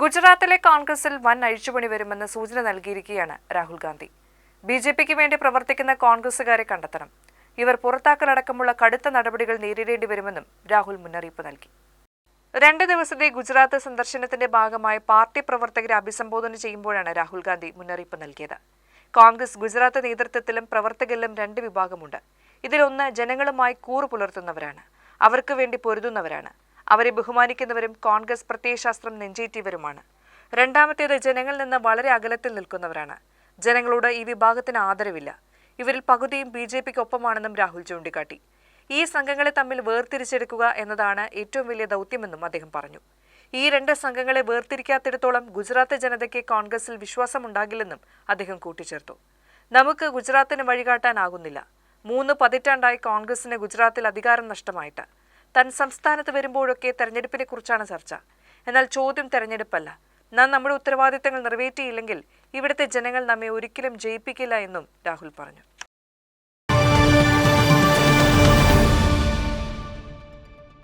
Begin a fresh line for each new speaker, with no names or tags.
ഗുജറാത്തിലെ കോൺഗ്രസിൽ വൻ അഴിച്ചുപണി വരുമെന്ന് സൂചന നൽകിയിരിക്കുകയാണ് രാഹുൽ ഗാന്ധി. ബി ജെ പിക്ക് വേണ്ടി പ്രവർത്തിക്കുന്ന കോൺഗ്രസുകാരെ കണ്ടെത്തണം. ഇവർ പുറത്താക്കലടക്കമുള്ള കടുത്ത നടപടികൾ നേരിടേണ്ടി വരുമെന്നും രാഹുൽ മുന്നറിയിപ്പ് നൽകി. രണ്ട് ദിവസത്തെ ഗുജറാത്ത് സന്ദർശനത്തിന്റെ ഭാഗമായി പാർട്ടി പ്രവർത്തകരെ അഭിസംബോധന ചെയ്യുമ്പോഴാണ് രാഹുൽ ഗാന്ധി മുന്നറിയിപ്പ് നൽകിയത്. കോൺഗ്രസ് ഗുജറാത്ത് നേതൃത്വത്തിലും പ്രവർത്തകരിലും രണ്ട് വിഭാഗമുണ്ട്. ഇതിലൊന്ന് ജനങ്ങളുമായി കൂറു പുലർത്തുന്നവരാണ്. അവർക്ക് വേണ്ടി പൊരുതുന്നവരാണ്. അവരെ ബഹുമാനിക്കുന്നവരും കോൺഗ്രസ് പ്രത്യയശാസ്ത്രം നെഞ്ചേറ്റിയവരുമാണ്. രണ്ടാമത്തേത് ജനങ്ങളിൽ നിന്ന് വളരെ അകലത്തിൽ നിൽക്കുന്നവരാണ്. ജനങ്ങളോട് ഈ വിഭാഗത്തിന് ആദരവില്ല. ഇവരിൽ പകുതിയും ബി ജെ പിക്ക് ഒപ്പമാണെന്നും രാഹുൽ ചൂണ്ടിക്കാട്ടി. ഈ സംഘങ്ങളെ തമ്മിൽ വേർതിരിച്ചെടുക്കുക എന്നതാണ് ഏറ്റവും വലിയ ദൗത്യമെന്നും അദ്ദേഹം പറഞ്ഞു. ഈ രണ്ട് സംഘങ്ങളെ വേർതിരിക്കാത്തിടത്തോളം ഗുജറാത്ത് ജനതയ്ക്ക് കോൺഗ്രസിൽ വിശ്വാസമുണ്ടാകില്ലെന്നും അദ്ദേഹം കൂട്ടിച്ചേർത്തു. നമുക്ക് ഗുജറാത്തിന് വഴികാട്ടാനാകുന്നില്ല. മൂന്ന് പതിറ്റാണ്ടായി കോൺഗ്രസിന് ഗുജറാത്തിൽ അധികാരം നഷ്ടമായിട്ട്. താൻ സംസ്ഥാനത്ത് വരുമ്പോഴൊക്കെ തെരഞ്ഞെടുപ്പിനെ കുറിച്ചാണ് ചർച്ച. എന്നാൽ ചോദ്യം തെരഞ്ഞെടുപ്പല്ല. നാം നമ്മുടെ ഉത്തരവാദിത്തങ്ങൾ നിറവേറ്റിയില്ലെങ്കിൽ ഇവിടുത്തെ ജനങ്ങൾ നമ്മെ ഒരിക്കലും ജയിപ്പിക്കില്ല എന്നും രാഹുൽ പറഞ്ഞു.